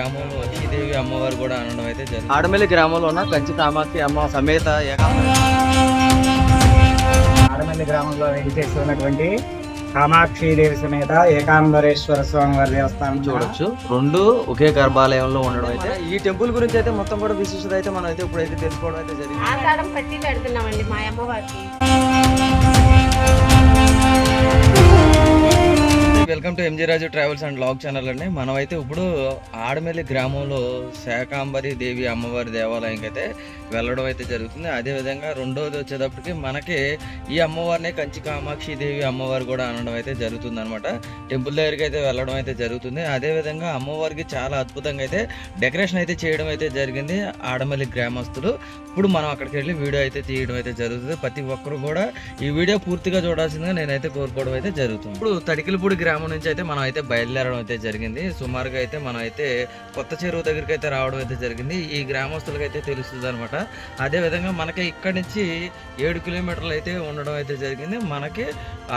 గ్రామంలో అమ్మవారు కూడా అనడం అయితే జరిగింది. ఆడమల్లి గ్రామంలో ఉన్న కంచి కామాక్షి అమ్మ సమేత ఆడమల్లి గ్రామంలో వెంకటేశ్వర ఉన్నటువంటి కామాక్షి దేవి సమేత ఏకాంబరేశ్వర స్వామి వారి దేవస్థానం చూడొచ్చు. రెండు ఒకే గర్భాలయంలో ఉండడం అయితే ఈ టెంపుల్ గురించి అయితే మొత్తం కూడా విశిష్టత అయితే మనం అయితే ఇప్పుడైతే తెలుసుకోవడం అయితే జరిగింది. ఆషాఢం పట్టి పెడుతున్నామండి మా అమ్మవారికి. Welcome to MG Raju travels and log channel అండి. మనమైతే ఇప్పుడు ఆడమెల్లి గ్రామంలో శాకాంబరి దేవి అమ్మవారి దేవాలయంకి అయితే వెళ్ళడం అయితే జరుగుతుంది. అదే విధంగా రెండోది వచ్చేటప్పటికి మనకి ఈ అమ్మవారినే కంచి కామాక్షి దేవి అమ్మవారు కూడా అనడం అయితే జరుగుతుంది అనమాట టెంపుల్ దగ్గరికి అయితే వెళ్ళడం అయితే జరుగుతుంది. అదే విధంగా అమ్మవారికి చాలా అద్భుతంగా అయితే డెకరేషన్ అయితే చేయడం అయితే జరిగింది. ఆడమల్లి గ్రామస్తులు. ఇప్పుడు మనం అక్కడికి వెళ్ళి వీడియో అయితే తీయడం అయితే జరుగుతుంది. ప్రతి ఒక్కరు కూడా ఈ వీడియో పూర్తిగా చూడాల్సిందిగా నేనైతే కోరుకోవడం అయితే జరుగుతుంది. ఇప్పుడు తడికిలపూడి గ్రామం నుంచి అయితే మనం అయితే బయలుదేరడం అయితే జరిగింది. సుమారుగా అయితే మనం అయితే కొత్త చెరువు దగ్గరికి అయితే రావడం అయితే జరిగింది. ఈ గ్రామస్తులకు అయితే తెలుస్తుంది అనమాట అదే విధంగా మనకి ఇక్కడ నుంచి ఏడు కిలోమీటర్లు అయితే ఉండడం అయితే జరిగింది. మనకి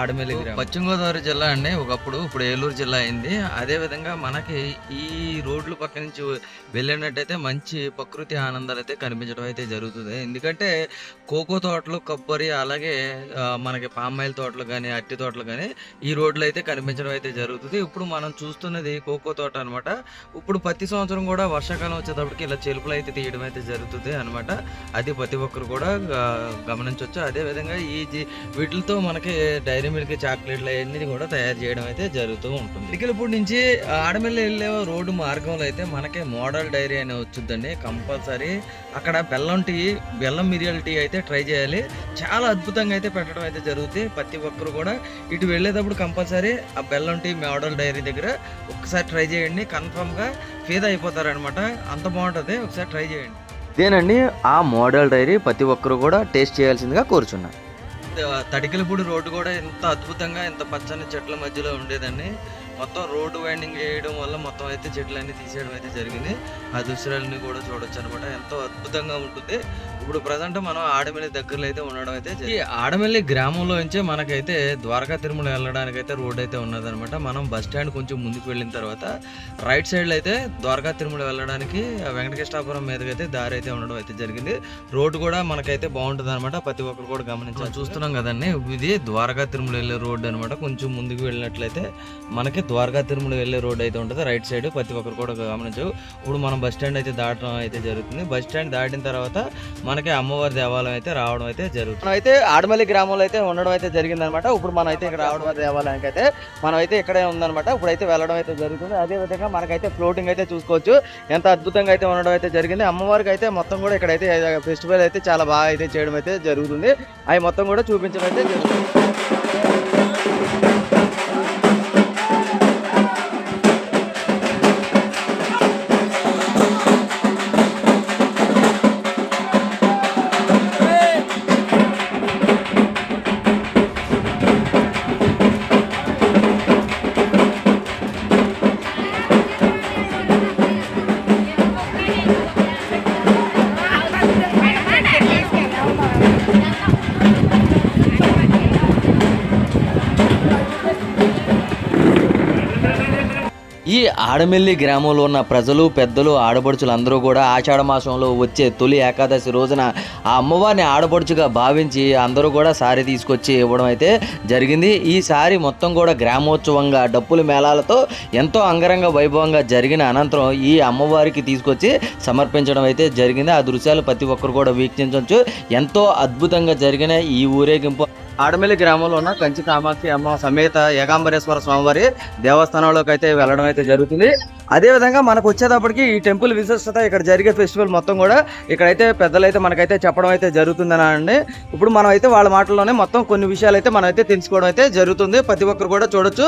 ఆడమిల్లి పశ్చిమ గోదావరి జిల్లా అండి. ఒకప్పుడు ఇప్పుడు ఏలూరు జిల్లా అయింది. అదే విధంగా మనకి ఈ రోడ్ల పక్క నుంచి వెళ్ళినట్టయితే మంచి ప్రకృతి ఆనందాలు అయితే కనిపించడం అయితే జరుగుతుంది. ఎందుకంటే కోకో తోటలు కొబ్బరి అలాగే మనకి పామాయిల్ తోటలు కానీ అట్టి తోటలు కానీ ఈ రోడ్లు అయితే కనిపించడం అయితే జరుగుతుంది. ఇప్పుడు మనం చూస్తున్నది కోకో తోట అనమాట ఇప్పుడు ప్రతి సంవత్సరం కూడా వర్షాకాలం వచ్చేటప్పటికి ఇలా చెలుపులు అయితే తీయడం అయితే జరుగుతుంది అనమాట అది ప్రతి ఒక్కరు కూడా గమనించవచ్చు అదే విధంగా ఈ జీ- వీటితో మనకి డైరీ మిల్క్ చాక్లెట్లు అవన్నీ కూడా తయారు చేయడం అయితే జరుగుతూ ఉంటుంది. ఇకలపూడి నుంచి ఆడమిల్లి వెళ్ళే రోడ్డు మార్గంలో అయితే మనకి మోడల్ డైరీ అనే వచ్చిందండి కంపల్సరీ అక్కడ బెల్లం టీ బెల్లం మిరియల్ టీ అయితే ట్రై చేయాలి. చాలా అద్భుతంగా అయితే పెట్టడం అయితే జరుగుతుంది ప్రతి ఒక్కరు కూడా ఇటు వెళ్ళేటప్పుడు కంపల్సరీ ఆ బెల్లం టీ మోడల్ డైరీ దగ్గర ఒకసారి ట్రై చేయండి. కన్ఫర్మ్గా ఫీదా అయిపోతారనమాట అంత బాగుంటుంది. ఒకసారి ట్రై చేయండి. ఇదేనండి ఆ మోడల్ డైరీ ప్రతి ఒక్కరు కూడా టేస్ట్ చేయాల్సిందిగా కోరుచున్నాను తడికలపూడి రోడ్డు కూడా ఎంత అద్భుతంగా ఎంత పచ్చని చెట్ల మధ్యలో ఉండేదండి. మొత్తం రోడ్డు వైండింగ్ చేయడం వల్ల మొత్తం అయితే చెట్లన్నీ తీసేయడం అయితే జరిగింది. ఆ దృశ్యాలన్నీ కూడా చూడొచ్చు అనమాట ఎంతో అద్భుతంగా ఉంటుంది. ఇప్పుడు ప్రజెంట్ మనం ఆడమిల్లి దగ్గరలో అయితే ఉండడం అయితే ఈ ఆడమిల్లి గ్రామంలో నుంచే మనకైతే ద్వారకా తిరుమల వెళ్ళడానికి అయితే రోడ్ అయితే ఉన్నదనమాట మనం బస్ స్టాండ్ కొంచెం ముందుకు వెళ్ళిన తర్వాత రైట్ సైడ్లో అయితే ద్వారకా తిరుమల వెళ్ళడానికి వెంకటకృష్ణాపురం మీదకైతే అయితే దారి అయితే ఉండడం అయితే జరిగింది. రోడ్డు కూడా మనకైతే బాగుంటుంది అనమాట ప్రతి ఒక్కరు కూడా గమనించాలి చూస్తున్నాం కదండి ఇది ద్వారకా తిరుమల వెళ్ళే రోడ్డు అనమాట కొంచెం ముందుకు వెళ్ళినట్లయితే మనకి ద్వారకా తిరుమల వెళ్ళే రోడ్డు అయితే ఉంటుంది. రైట్ సైడ్ ప్రతి ఒక్కరు కూడా గమనించు. ఇప్పుడు మనం బస్ స్టాండ్ అయితే దాటడం అయితే జరుగుతుంది. బస్ స్టాండ్ దాటిన తర్వాత మనకి అమ్మవారి దేవాలయం అయితే రావడం అయితే జరుగుతుంది. మనం అయితే ఆడమల్లి గ్రామంలో అయితే ఉండడం అయితే జరిగింది అనమాట ఇప్పుడు మనం అయితే ఇక్కడ రావడం దేవాలయానికి అయితే మనం అయితే ఇక్కడే ఉందన్నమాట ఇప్పుడైతే వెళ్ళడం అయితే జరుగుతుంది. అదే విధంగా మనకైతే ఫ్లోటింగ్ అయితే చూసుకోవచ్చు. ఎంత అద్భుతంగా అయితే ఉండడం అయితే జరిగింది. అమ్మవారికి అయితే మొత్తం కూడా ఇక్కడైతే ఫెస్టివల్ అయితే చాలా బాగా అయితే చేయడం అయితే జరుగుతుంది. అవి మొత్తం కూడా చూపించడం అయితే జరుగుతుంది. ఈ ఆడమెల్లి గ్రామంలో ఉన్న ప్రజలు పెద్దలు ఆడపడుచులు అందరూ కూడా ఆషాఢ మాసంలో వచ్చే తొలి ఏకాదశి రోజున ఆ అమ్మవారిని ఆడపడుచుగా భావించి అందరూ కూడా సారీ తీసుకొచ్చి ఇవ్వడం అయితే జరిగింది. ఈ సారీ మొత్తం కూడా గ్రామోత్సవంగా డప్పుల మేళాలతో ఎంతో అంగరంగ వైభవంగా జరిగిన అనంతరం ఈ అమ్మవారికి తీసుకొచ్చి సమర్పించడం అయితే జరిగింది. ఆ దృశ్యాలు ప్రతి ఒక్కరు కూడా వీక్షించవచ్చు ఎంతో అద్భుతంగా జరిగిన ఈ ఊరేగింపు ఆడమల్లి గ్రామంలో ఉన్న కంచి కామాక్షి అమ్మ సమేత ఏకాంబరేశ్వర స్వామివారి దేవస్థానంలోకి అయితే వెళ్ళడం అయితే జరుగుతుంది. అదే విధంగా మనకు వచ్చేటప్పటికి ఈ టెంపుల్ విశిష్టత ఇక్కడ జరిగే ఫెస్టివల్ మొత్తం కూడా ఇక్కడైతే పెద్దలైతే మనకైతే చెప్పడం అయితే జరుగుతుందని అండి ఇప్పుడు మనం అయితే వాళ్ళ మాటల్లోనే మొత్తం కొన్ని విషయాలు అయితే మనం అయితే తెలుసుకోవడం అయితే జరుగుతుంది. ప్రతి ఒక్కరు కూడా చూడొచ్చు.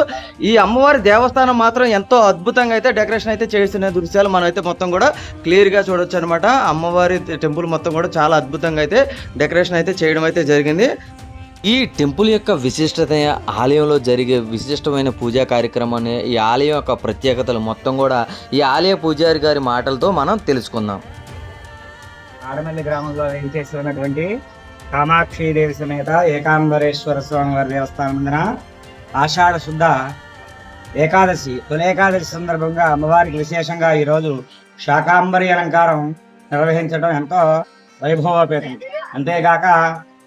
ఈ అమ్మవారి దేవస్థానం మాత్రం ఎంతో అద్భుతంగా అయితే డెకరేషన్ అయితే చేస్తున్న దృశ్యాలు మనం అయితే మొత్తం కూడా క్లియర్గా చూడొచ్చు అనమాట అమ్మవారి టెంపుల్ మొత్తం కూడా చాలా అద్భుతంగా అయితే డెకరేషన్ అయితే చేయడం అయితే జరిగింది. ఈ టెంపుల్ యొక్క విశిష్టత ఆలయంలో జరిగే విశిష్టమైన పూజా కార్యక్రమాన్ని ఈ ఆలయం యొక్క ప్రత్యేకతలు మొత్తం కూడా ఈ ఆలయ పూజారి గారి మాటలతో మనం తెలుసుకుందాం. ఆడమల్లి గ్రామంలో వేయించేసినటువంటి ఉన్నటువంటి కామాక్షి దేవి సమేత ఏకాంబరేశ్వర స్వామి వారి దేవస్థానం ముందర ఆషాఢ శుద్ధ ఏకాదశి తొలి ఏకాదశి సందర్భంగా అమ్మవారికి విశేషంగా ఈరోజు శాకాంబరి అలంకారం నిర్వహించడం ఎంతో వైభవోపేతం. అంతేగాక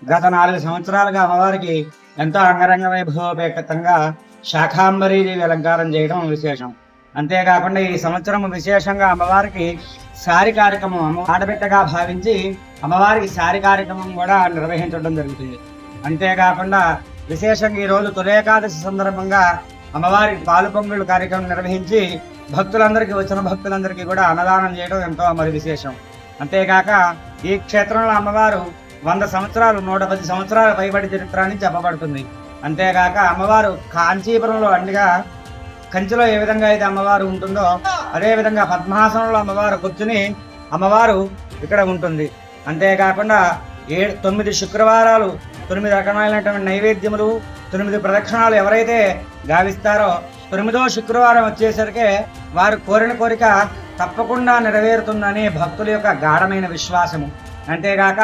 గత నాలుగు సంవత్సరాలుగా అమ్మవారికి ఎంతో అంగరంగ వైభవోపేతంగా శాకాంబరి దేవి అలంకారం చేయడం విశేషం. అంతేకాకుండా ఈ సంవత్సరం విశేషంగా అమ్మవారికి సారి కార్యక్రమం అమ్మ ఆడబిట్టగా భావించి అమ్మవారికి సారి కార్యక్రమం కూడా నిర్వహించడం జరుగుతుంది. అంతేకాకుండా విశేషంగా ఈరోజు తొలేకాదశి సందర్భంగా అమ్మవారి పాలు పొంగులు కార్యక్రమం నిర్వహించి భక్తులందరికీ వచ్చిన భక్తులందరికీ కూడా అన్నదానం చేయడం ఎంతో మరి విశేషం. అంతేకాక ఈ క్షేత్రంలో అమ్మవారు వంద సంవత్సరాలు నూట పది సంవత్సరాల పైబడి చరిత్ర అని చెప్పబడుతుంది. అంతేకాక అమ్మవారు కాంచీపురంలో అండిగా కంచిలో ఏ విధంగా అయితే అమ్మవారు ఉంటుందో అదేవిధంగా పద్మాసనంలో అమ్మవారు కూర్చుని అమ్మవారు ఇక్కడ ఉంటుంది. అంతేకాకుండా ఏ తొమ్మిది శుక్రవారాలు తొమ్మిది రకమైనటువంటి నైవేద్యములు తొమ్మిది ప్రదక్షిణాలు ఎవరైతే గావిస్తారో తొమ్మిదో శుక్రవారం వచ్చేసరికి వారు కోరిన కోరిక తప్పకుండా నెరవేరుతుందని భక్తుల యొక్క గాఢమైన విశ్వాసము. అంతేగాక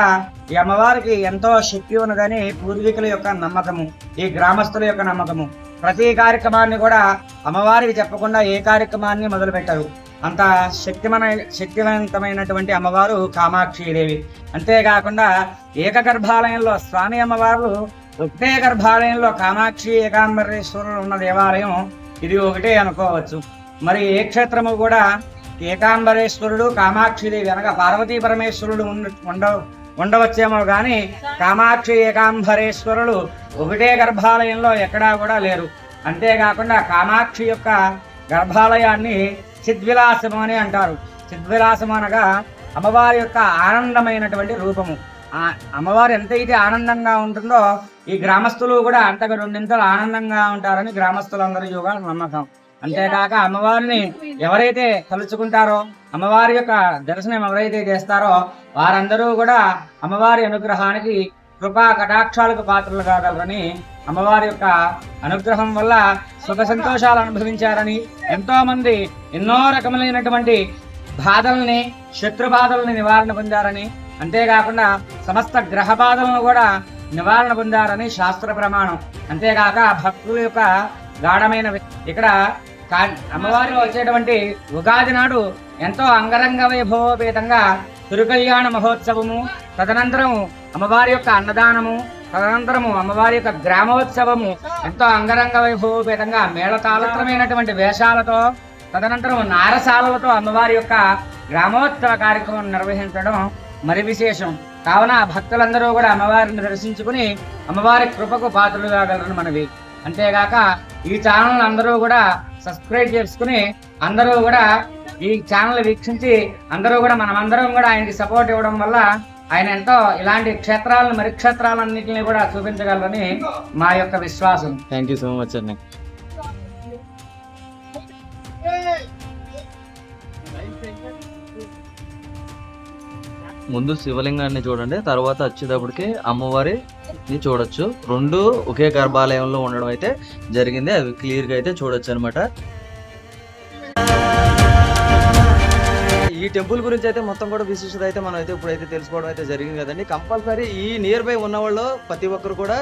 ఈ అమ్మవారికి ఎంతో శక్తి ఉన్నదని పూర్వీకుల యొక్క నమ్మకము ఈ గ్రామస్తుల యొక్క నమ్మకము. ప్రతి కార్యక్రమాన్ని కూడా అమ్మవారికి చెప్పకుండా ఏ కార్యక్రమాన్ని మొదలుపెట్టరు. అంత శక్తిమన శక్తివంతమైనటువంటి అమ్మవారు కామాక్షిదేవి. అంతేకాకుండా ఏకగర్భాలయంలో స్వామి అమ్మవారు ఒకటే గర్భాలయంలో కామాక్షి ఏకాంబరేశ్వరులు ఉన్న దేవాలయం ఇది ఒకటే అనుకోవచ్చు. మరి ఏ క్షేత్రము కూడా ఏకాంబరేశ్వరుడు కామాక్షిదేవి అనగా పార్వతీ పరమేశ్వరుడు ఉండ ఉండవచ్చేమో కానీ కామాక్షి ఏకాంబరేశ్వరులు ఒకటే గర్భాలయంలో ఎక్కడా కూడా లేరు. అంతేకాకుండా కామాక్షి యొక్క గర్భాలయాన్ని చిద్విలాసము అని అంటారు. చిద్విలాసము అనగా అమ్మవారి యొక్క ఆనందమైనటువంటి రూపము. ఆ అమ్మవారు ఎంతైతే ఆనందంగా ఉంటుందో ఈ గ్రామస్తులు కూడా అంతకు రెండింతలు ఆనందంగా ఉంటారని గ్రామస్తులందరి యోగా నమ్మకం. అంతేకాక అమ్మవారిని ఎవరైతే తలుచుకుంటారో అమ్మవారి యొక్క దర్శనం ఎవరైతే చేస్తారో వారందరూ కూడా అమ్మవారి అనుగ్రహానికి కృపా కటాక్షాలకు పాత్రలు కాగలరని అమ్మవారి యొక్క అనుగ్రహం వల్ల సుఖ సంతోషాలు అనుభవించారని ఎంతో మంది ఎన్నో రకములైనటువంటి బాధల్ని శత్రు బాధల్ని నివారణ పొందారని అంతేకాకుండా సమస్త గ్రహ బాధలను కూడా నివారణ పొందారని శాస్త్ర ప్రమాణం. అంతేకాక భక్తుల యొక్క గాఢమైన ఇక్కడ కా- అమ్మవారిలో వచ్చేటువంటి ఉగాది నాడు ఎంతో అంగరంగ వైభవోపేతంగా తిరుకల్యాణ మహోత్సవము తదనంతరము అమ్మవారి యొక్క అన్నదానము తదనంతరము అమ్మవారి యొక్క గ్రామోత్సవము ఎంతో అంగరంగ వైభవోపేతంగా మేళతాళత్రమైనటువంటి వేషాలతో తదనంతరం నారసాలలతో అమ్మవారి యొక్క గ్రామోత్సవ కార్యక్రమం నిర్వహించడం మరి విశేషం. కావున భక్తులందరూ కూడా అమ్మవారిని దర్శించుకుని అమ్మవారి కృపకు పాత్రలు కాగలరని మనవి. అంతేగాక ఈ ఛానల్ అందరూ కూడా సబ్స్క్రైబ్ చేసుకుని అందరూ కూడా ఈ ఛానల్ వీక్షించి అందరూ కూడా మనమందరం కూడా ఆయనకి సపోర్ట్ ఇవ్వడం వల్ల ఆయన ఎంతో ఇలాంటి క్షేత్రాలను మరి క్షేత్రాలన్నింటినీ కూడా చూపించగలరని మా యొక్క విశ్వాసం. థ్యాంక్ యూ సో మచ్ అండి ముందు శివలింగాన్ని చూడండి తర్వాత వచ్చేటప్పటికి అమ్మవారిని చూడొచ్చు. రెండు ఒకే గర్భాలయంలో ఉండడం అయితే జరిగింది అవి క్లియర్గా అయితే చూడొచ్చు అనమాట ఈ టెంపుల్ గురించి అయితే మొత్తం కూడా విశిష్టత అయితే మనం అయితే ఇప్పుడైతే తెలుసుకోవడం అయితే జరిగింది కదండి. కంపల్సరీ ఈ నియర్ బై ఉన్న వాళ్ళు ప్రతి ఒక్కరు కూడా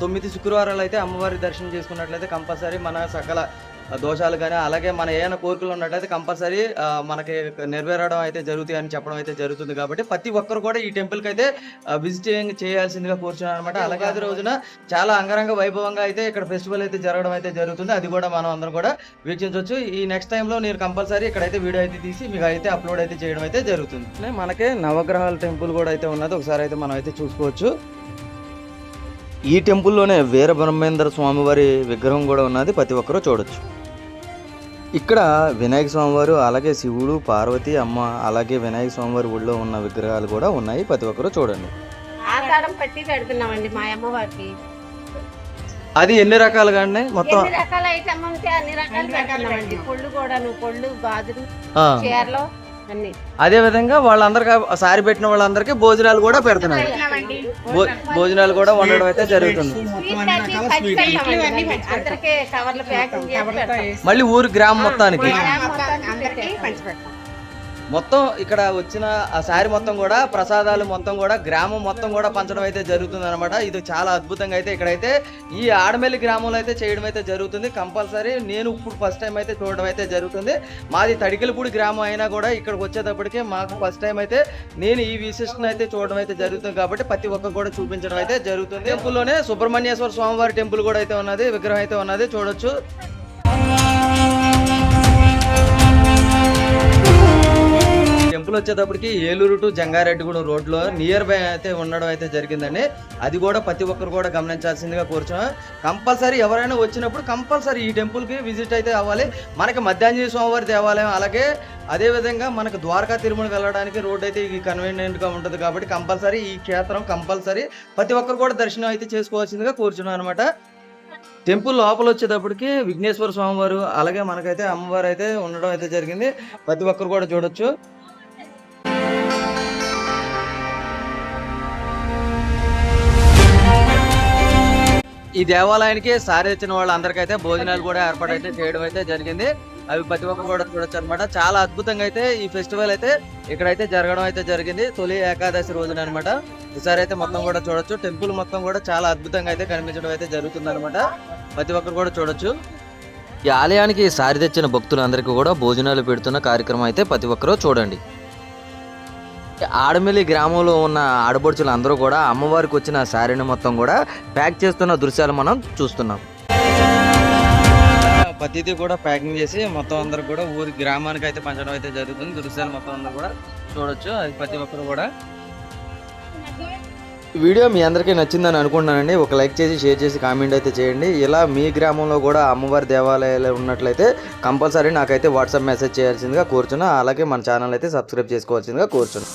తొమ్మిది శుక్రవారాలు అయితే అమ్మవారి దర్శనం చేసుకున్నట్లయితే కంపల్సరీ మన సకల దోషాలు కానీ అలాగే మన ఏమైనా కోరికలు ఉన్నట్లయితే కంపల్సరీ మనకి నెరవేరడం అయితే జరుగుతాయి అని చెప్పడం అయితే జరుగుతుంది కాబట్టి ప్రతి ఒక్కరు కూడా ఈ టెంపుల్కి అయితే విజిటింగ్ చేయాల్సిందిగా కోరుచున్నాను అనమాట అలాగే అది రోజున చాలా అంగరంగ వైభవంగా అయితే ఇక్కడ ఫెస్టివల్ అయితే జరగడం అయితే జరుగుతుంది. అది కూడా మనం అందరం కూడా వీక్షించవచ్చు. ఈ నెక్స్ట్ టైంలో నేను కంపల్సరీ ఇక్కడైతే వీడియో అయితే తీసి మీకు అయితే అప్లోడ్ అయితే చేయడం అయితే జరుగుతుంది. మనకి నవగ్రహాల టెంపుల్ కూడా అయితే ఉన్నది. ఒకసారి అయితే మనం అయితే చూసుకోవచ్చు. ఈ టెంపుల్లోనే వీర బ్రహ్మేంద్ర స్వామివారి విగ్రహం కూడా ఉన్నది. ప్రతి ఒక్కరూ చూడొచ్చు. ఇక్కడ వినాయక స్వామివారు అలాగే శివుడు పార్వతి అమ్మ అలాగే వినాయక స్వామివారి ఊళ్ళో ఉన్న విగ్రహాలు కూడా ఉన్నాయి. ప్రతి ఒక్కరూ చూడండి. ఆకారం పట్టి పెడుతున్నామండి మా అమ్మవారికి. అది ఎన్ని రకాలుగా అండి మొత్తం? ఎన్ని రకాల ఐటమ్ ఉంటే అన్ని రకాలు పెడుతున్నామండి. పొళ్ళు కూడాను పొళ్ళు గాజులు ఆ, చీరలు అన్ని అదే విధంగా వాళ్ళందరికీ సారి పెట్టిన వాళ్ళందరికీ భోజనాలు కూడా పెడుతున్నారు. భోజనాలు కూడా వండడం అయితే జరుగుతుంది. మళ్ళీ ఊరి గ్రామం మొత్తానికి. మొత్తం ఇక్కడ వచ్చిన ఆ శారీ మొత్తం కూడా ప్రసాదాలు మొత్తం కూడా గ్రామం మొత్తం కూడా పంచడం అయితే జరుగుతుంది అనమాట ఇది చాలా అద్భుతంగా అయితే ఇక్కడైతే ఈ ఆడమెల్లి గ్రామంలో అయితే చేయడం అయితే జరుగుతుంది. కంపల్సరీ నేను ఇప్పుడు ఫస్ట్ టైం అయితే చూడడం అయితే జరుగుతుంది. మాది తడికలపూడి గ్రామం అయినా కూడా ఇక్కడికి వచ్చేటప్పటికి మాకు ఫస్ట్ టైం అయితే నేను ఈ విశిష్టను అయితే చూడడం అయితే జరుగుతుంది కాబట్టి ప్రతి ఒక్కరు కూడా చూపించడం అయితే జరుగుతుంది. టెంపుల్లోనే సుబ్రహ్మణ్యేశ్వర స్వామివారి టెంపుల్ కూడా అయితే ఉన్నది విగ్రహం అయితే ఉన్నది. చూడొచ్చు. టెంపుల్ వచ్చేటప్పటికి ఏలూరు టు జంగారెడ్డిగూడెం రోడ్లో నియర్ బై అయితే ఉండడం అయితే జరిగిందండి. అది కూడా ప్రతి ఒక్కరు కూడా గమనించాల్సిందిగా కోరుచున్నాం. కంపల్సరీ ఎవరైనా వచ్చినప్పుడు కంపల్సరీ ఈ టెంపుల్కి విజిట్ అయితే అవ్వాలి. మనకి మధ్యాంజలి స్వామివారి దేవాలయం అలాగే అదే విధంగా మనకు ద్వారకా తిరుమల వెళ్ళడానికి రోడ్ అయితే ఈ కన్వీనియంట్గా ఉంటుంది కాబట్టి కంపల్సరీ ఈ క్షేత్రం కంపల్సరీ ప్రతి ఒక్కరు కూడా దర్శనం అయితే చేసుకోవాల్సిందిగా కోరుచున్నాం అనమాట టెంపుల్ లోపల వచ్చేటప్పటికి విఘ్నేశ్వర స్వామివారు అలాగే మనకైతే అమ్మవారు అయితే ఉండడం అయితే జరిగింది. ప్రతి ఒక్కరు కూడా చూడొచ్చు. ఈ దేవాలయానికి సారి వచ్చిన వాళ్ళందరికైతే భోజనాలు కూడా ఏర్పాటు అయితే చేయడం అయితే జరిగింది. అవి ప్రతి ఒక్కరు కూడా చూడొచ్చు అనమాట చాలా అద్భుతంగా అయితే ఈ ఫెస్టివల్ అయితే ఇక్కడైతే జరగడం అయితే జరిగింది. తొలి ఏకాదశి రోజున అనమాట ఈసారి అయితే మొత్తం కూడా చూడొచ్చు. టెంపుల్ మొత్తం కూడా చాలా అద్భుతంగా అయితే కనిపించడం అయితే జరుగుతుంది అనమాట ప్రతి ఒక్కరు కూడా చూడొచ్చు. ఈ ఆలయానికి సారి తెచ్చిన భక్తులందరికీ కూడా భోజనాలు పెడుతున్న కార్యక్రమం అయితే ప్రతి ఒక్కరూ చూడండి. ఆడమిల్లి గ్రామంలో ఉన్న ఆడపడుచులు అందరూ కూడా అమ్మవారికి వచ్చిన శారీని మొత్తం కూడా ప్యాక్ చేస్తున్న దృశ్యాలు మనం చూస్తున్నాం. ప్రతిదీ కూడా ప్యాకింగ్ చేసి మొత్తం అందరు కూడా ఊరి గ్రామానికి అయితే పంచడం అయితే జరుగుతుంది. దృశ్యాలు మొత్తం అందరూ కూడా చూడొచ్చు. అది ప్రతి ఒక్కరు కూడా వీడియో మీ అందరికీ నచ్చిందని అనుకుంటున్నానండి. ఒక లైక్ చేసి షేర్ చేసి కామెంట్ అయితే చేయండి. ఇలా మీ గ్రామంలో కూడా అమ్మవారి దేవాలయాలు ఉన్నట్లయితే కంపల్సరీ నాకైతే వాట్సాప్ మెసేజ్ చేయాల్సిందిగా కోరుచున్నా. అలాగే మన ఛానల్ అయితే సబ్స్క్రైబ్ చేసుకోవాల్సిందిగా కోరుచున్నా.